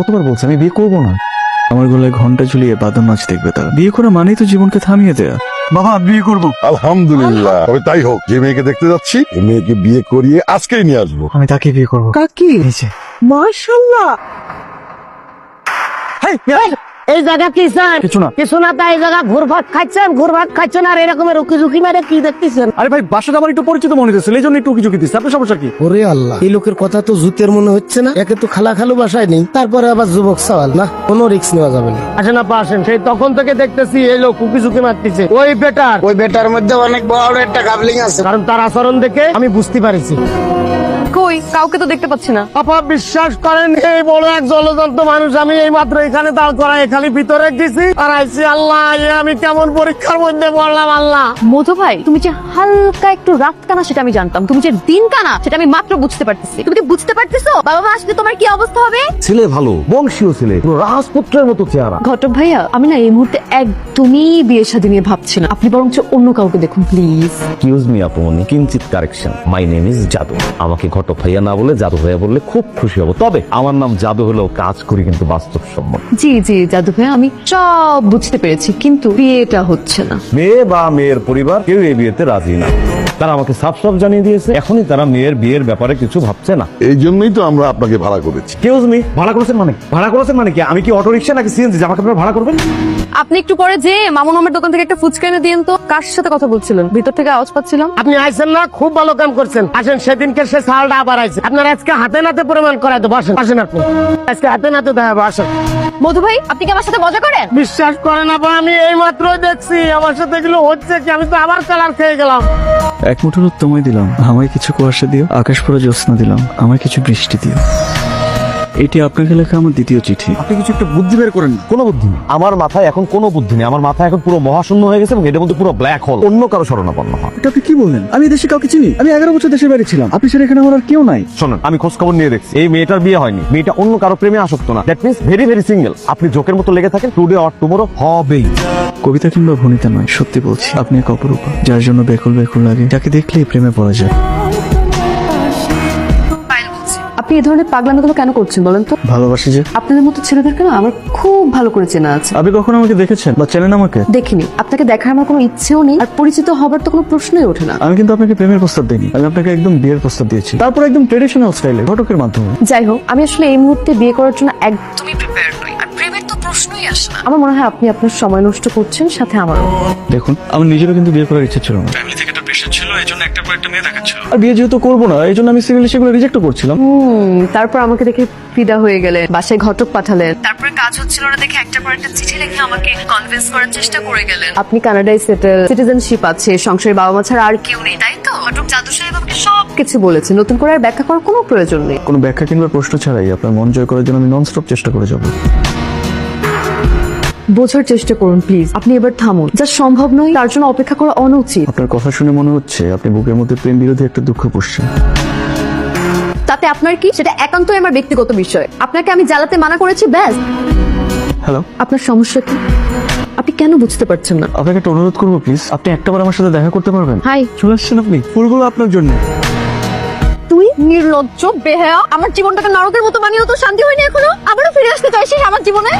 কতবার বলছে? আমি বিয়ে করব না। আমার গলায় ঘণ্টা ঝুলিয়ে বাদন নাচ দেখবে তারা। বিয়ে করা মানেই তো জীবনকে থামিয়ে দেয়া। বাবা বিয়ে করব। আলহামদুলিল্লাহ। তবে তাই হোক যে মেয়েকে দেখতে যাচ্ছি এই মেয়েকে বিয়ে করিয়ে আজকেই নিয়ে আসব। আমি তাকে বিয়ে করব। কাকি! মাসাল্লাহ মাশাল্লাহ! এই জায়গা কি স্যার? কিছু না। কিছু না তাই জায়গা ঘুরভাত খাচ্ছেন ঘুরভাত খাচ্ছেন আর এরকমের রুকি ঝুঁকি মেরে কি দেখতেছেন? আরে ভাই বাসাটা আমার একটু পরিচিত মনে হচ্ছে এই জন্য একটু উকি ঝুঁকি দিচ্ছে। আপনার সমস্যা কি? ওরে আল্লাহ এই লোকের কথা তো জুতের মনে হচ্ছে না একে তো খালা খালু বাসায় নেই তারপরে আবার যুবক সওয়াল না? কোনো রিস্ক নেওয়া যাবে না। আসেন আপা আসেন সেই তখন থেকে দেখতেছি এই লোক উকি ঝুঁকি মারতেছে। ওই বেটার। ওই বেটার মধ্যে অনেক বড় একটা কাবলিং আছে। কারণ তার আচরণ দেখে আমি বুঝতে পারছি। কই? কাউকে তো দেখতে পাচ্ছি না। আপা বিশ্বাস করেন এই বড় এক জলজন্ত মানুষ আমি এই মাত্র এখানে দাঁড় করাই খালি ভিতরে গেছি আর আইসি আল্লাহ আমি কেমন পরীক্ষার মধ্যে পড়লাম আল্লাহ। মধু ভাই তুমি যে হালকা একটু রাত কানা সেটা আমি জানতাম। তুমি যে দিন কানা সেটা আমি মাত্র বুঝতে পারতেছি। তুমি কি বুঝতে পারতেছো? বাবা মা আসলে তোমার কি অবস্থা হবে? ছেলে ভালো বংশীয় ছেলে পুরো রাজপুত্রের মতো চেহারা। ঘটক ভাইয়া আমি না এই মুহূর্তে একদমই বিয়ে শাদী নিয়ে ভাবছি না। আপনি বরঞ্চ অন্য কাউকে দেখুন প্লিজ। কিউজ মি আপমনি কিঞ্চিত কারেকশন মাই নেম ইজ জাদু। আমাকে ঘটক ভাইয়া না বলে জাদু ভাইয়া বললে খুব খুশি হব। তবে আমার নাম জাদু হলেও কাজ করি কিন্তু বাস্তব বাস্তবসম্মত। জি জি জাদু ভাইয়া আমি সব বুঝতে পেরেছি কিন্তু বিয়েটা হচ্ছে না। মেয়ে বা মেয়ের পরিবার কেউ এই বিয়েতে রাজি না। তারা আমাকে সাফ সাফ জানিয়ে দিয়েছে। এখনই তারা মেয়ের বিয়ের ব্যাপারে কিছু ভাবছে না। এই জন্যই তো আমরা আপনাকে ভাড়া করেছি। কিউজ মি ভাড়া করেছেন মানে? ভাড়া করেছেন মানে কি? আমি কি অটো রিক্সা নাকি সিএনজি? যে আমাকে আপনারা ভাড়া করবেন? আপনি একটু পরে যে মামুন মামের দোকান থেকে একটা ফুচকা এনে দিন তো কার সাথে কথা বলছিলেন? ভিতর থেকে আওয়াজ পাচ্ছিলাম। আপনি আইছেন না খুব ভালো কাম করছেন। আসেন সেদিনকে সে সালটা আবার আইছে। আপনার আজকে হাতে নাতে প্রমাণ করাই দেবো। আসেন আসেন আপনি। আজকে হাতে নাতে দেখাবো আসেন। মধু ভাই আপনি কি আমার সাথে মজা করেন? বিশ্বাস করেন আপা আমি এই মাত্রই দেখছি। আমার সাথে এগুলো হচ্ছে কি? আমি তো আবার কালার খেয়ে গেলাম। এক মুঠো রোদ তোমায় দিলাম। আমায় কিছু কুয়াশা দিও আকাশ পুরো জ্যোৎস্না দিলাম। আমায় কিছু বৃষ্টি দিও। এটি আপনাকে লেখা আমার দ্বিতীয় চিঠি। আপনি কিছু একটা বুদ্ধি বের করেন। কোনো বুদ্ধি নেই। আমার মাথায় এখন কোনো বুদ্ধি নেই। আমার মাথায় এখন পুরো মহাশূন্য হয়ে গেছে এবং এটার মধ্যে পুরো ব্ল্যাক হোল অন্য কারও শরণাপন্ন হয় এটা আপনি কি বললেন? আমি দেশে কাউকে চিনি। আমি এগারো বছর দেশের বাইরে ছিলাম। আপনি সেটা এখানে আমার আর কেউ নাই। শোনেন আমি খোঁজ খবর নিয়ে দেখছি। এই মেয়েটার বিয়ে হয়নি। মেয়েটা অন্য কারও প্রেমে আসক্ত না। That means very very single আপনি জোকের মতো লেগে থাকেন। টুডে অর টুমোরো হবেই। কবিতা কিংবা ভনিতা নয় সত্যি বলছি। আপনি এক অপরূপা যার জন্য বেকুল বেকুল লাগে। যাকে দেখলেই প্রেমে পড়া যায়। আপনি এই ধরনের পাগলামিগুলো কেন করছেন বলেন তো? ভালোবাসি যে। আপনাদের মতো ছেলেদেরকে না আমার খুব ভালো করে চেনা আছে। আপনি কখন আমাকে দেখেছেন বা চেনেন আমাকে? দেখিনি। আপনাকে দেখার আমার কোনো ইচ্ছেও নেই আর পরিচিত হবার তো কোনো প্রশ্নই ওঠে না। আমি কিন্তু আপনাকে প্রেমের প্রস্তাব দিইনি। আমি আপনাকে একদম বিয়ের প্রস্তাব দিয়েছি। তারপর একদম ট্রেডিশনাল স্টাইলে ঘটকের মাধ্যমে। যাই হোক আমি আসলে এই মুহূর্তে বিয়ে করার জন্য একদমই প্রিপেয়ার নই প্রশ্নই আসে না। আমার মনে হয় আপনি আপনার সময় নষ্ট করছেন সাথে আমারও। দেখুন আমার নিজেরও কিন্তু বিয়ে করার ইচ্ছা ছিল না। ফ্যামিলি থেকে একটা প্রেশার ছিল এই জন্য একটা পর একটা মেয়ে দেখাচ্ছিল। আর বিয়ে যেহেতু করব না এই জন্য আমি সিরিয়ালি সেগুলো রিজেক্টও করছিলাম। হুম তারপর আমাকে দেখে ফিদা হয়ে গেলেন বাসায় ঘটক পাঠালেন। তারপরে কাজ হচ্ছিল না দেখে একটা পর একটা চিঠি লিখে আমাকে কনভিন্স করার চেষ্টা করে গেলেন। আপনি কানাডায় সেটেল সিটিজেনশিপ আছে সংসারে বাবা মা ছাড়া আর কেউ নেই তাই তো? ঘটক জাদু সাহেব আমাকে সব কিছু বলেছে নতুন করে আর ব্যাখ্যা করার কোনো প্রয়োজন নেই। কোনো ব্যাখ্যা কিংবা প্রশ্ন ছাড়াই আপনার মন জয় করার জন্য আমি নন স্টপ চেষ্টা করে যাব। বোঝার চেষ্টা করুন প্লিজ আপনি এবার থামুন। যা সম্ভব নয় তার জন্য অপেক্ষা করা অনুচিত। আপনার কথা শুনে মনে হচ্ছে আপনি বুকের মধ্যে প্রেম বিরোধী একটা দুঃখ পুষছেন। তাতে আপনার কি? সেটা একান্তই আমার ব্যক্তিগত বিষয়। আপনাকে আমি জ্বালাতে মানা করেছি ব্যাস। হ্যালো আপনার সমস্যা কি? আপনি কেন বুঝতে পারছেন না? আপনাকে একটা অনুরোধ করব প্লিজ আপনি একটাবার আমার সাথে দেখা করতে পারবেন? হাই। চলে আসছেন আপনি? ফুলগুলো আপনার জন্য। তুই নির্লজ্জ বেহায়া আমার জীবনটাকে নরকের মতো বানিয়েও তো শান্তি হয়নি এখনও? আবারও ফিরে আসতে চাইছিস আমার জীবনে?